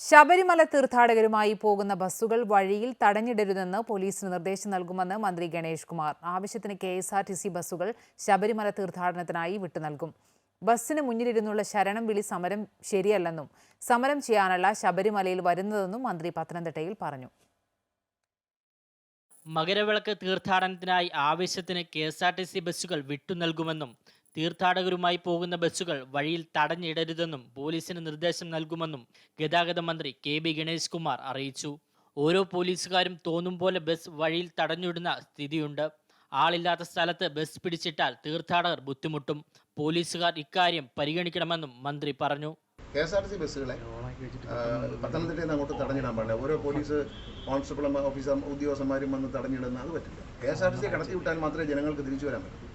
ശബരിമല തീർത്ഥാടകരുമായി പോകുന്ന ബസ്സുകൾ വഴിയിൽ തടഞ്ഞിടരുതെന്ന് പോലീസിന് നിർദ്ദേശം നൽകുമെന്ന് മന്ത്രി ഗണേഷ് കുമാർ. ആവശ്യത്തിന് K S R T C ബസ്സുകൾ ശബരിമല തീർത്ഥാടനത്തിനായി വിട്ടു നൽകും. ബസ്സിന് മുന്നിലിരുന്നുള്ള ശരണം വിളി സമരം ശരിയല്ലെന്നും സമരം ചെയ്യാനല്ല ശബരിമലയിൽ വരുന്നതെന്നും മന്ത്രി പത്തനംതിട്ടയിൽ പറഞ്ഞു. മകരവിളക്ക് തീർത്ഥാടനത്തിനായി ആവശ്യത്തിന് K S R T C ബസ്സുകൾ വിട്ടു നൽകുമെന്നും തീർത്ഥാടകരുമായി പോകുന്ന ബസ്സുകൾ വഴിയിൽ തടഞ്ഞിടരുതെന്നും പോലീസിന് നിർദ്ദേശം നൽകുമെന്നും ഗതാഗത മന്ത്രി കെ ബി ഗണേഷ് കുമാർ അറിയിച്ചു. ഓരോ പോലീസുകാരും തോന്നും പോലെ ബസ് വഴിയിൽ തടഞ്ഞിടുന്ന സ്ഥിതിയുണ്ട്. ആളില്ലാത്ത സ്ഥലത്ത് ബസ് പിടിച്ചിട്ടാൽ തീർത്ഥാടകർ ബുദ്ധിമുട്ടും. പോലീസുകാർ ഇക്കാര്യം പരിഗണിക്കണമെന്നും മന്ത്രി പറഞ്ഞു. K S R T C ബസ്സുകളെ പത്തനംതിട്ടയിൽ നിന്ന് അങ്ങോട്ട് തടഞ്ഞിടാൻ പാടില്ല. ഓരോ പോലീസ് കോൺസ്റ്റബിൾ ഓഫീസർ ഉദ്യോഗസ്ഥന്മാരും വന്ന് തടഞ്ഞിടുന്ന അത് പറ്റില്ല. K S R T C കടത്തി വിട്ടാൽ മാത്രമേ ജനങ്ങൾക്ക് തിരിച്ചു വരാൻ പറ്റൂ.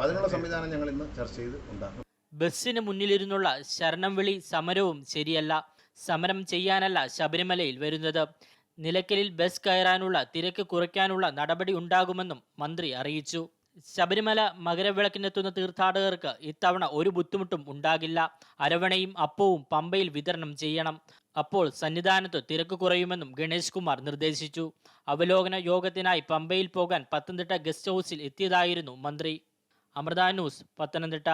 അതിനുള്ള സംവിധാനം ഞങ്ങൾ ഇന്ന് ചർച്ച ചെയ്ത് ഉണ്ടാക്കും. ബസ്സിന് മുന്നിലിരുന്നുള്ള ശരണം വിളി സമരവും ശരിയല്ല. സമരം ചെയ്യാനല്ല ശബരിമലയിൽ വരുന്നത്. നിലയ്ക്കലിൽ ബസ് കയറാനുള്ള തിരക്ക് കുറയ്ക്കാനുള്ള നടപടി ഉണ്ടാകുമെന്നും മന്ത്രി അറിയിച്ചു. ശബരിമല മകരവിളക്കിനെത്തുന്ന തീർത്ഥാടകർക്ക് ഇത്തവണ ഒരു ബുദ്ധിമുട്ടും ഉണ്ടാകില്ല. അരവണയും അപ്പവും പമ്പയിൽ വിതരണം ചെയ്യണം. അപ്പോൾ സന്നിധാനത്ത് തിരക്ക് കുറയുമെന്നും ഗണേഷ് കുമാർ നിർദ്ദേശിച്ചു. അവലോകന യോഗത്തിനായി പമ്പയിൽ പോകാൻ പത്തനംതിട്ട ഗസ്റ്റ് ഹൗസിൽ എത്തിയതായിരുന്നു മന്ത്രി. അമൃത ന്യൂസ് പത്തനംതിട്ട.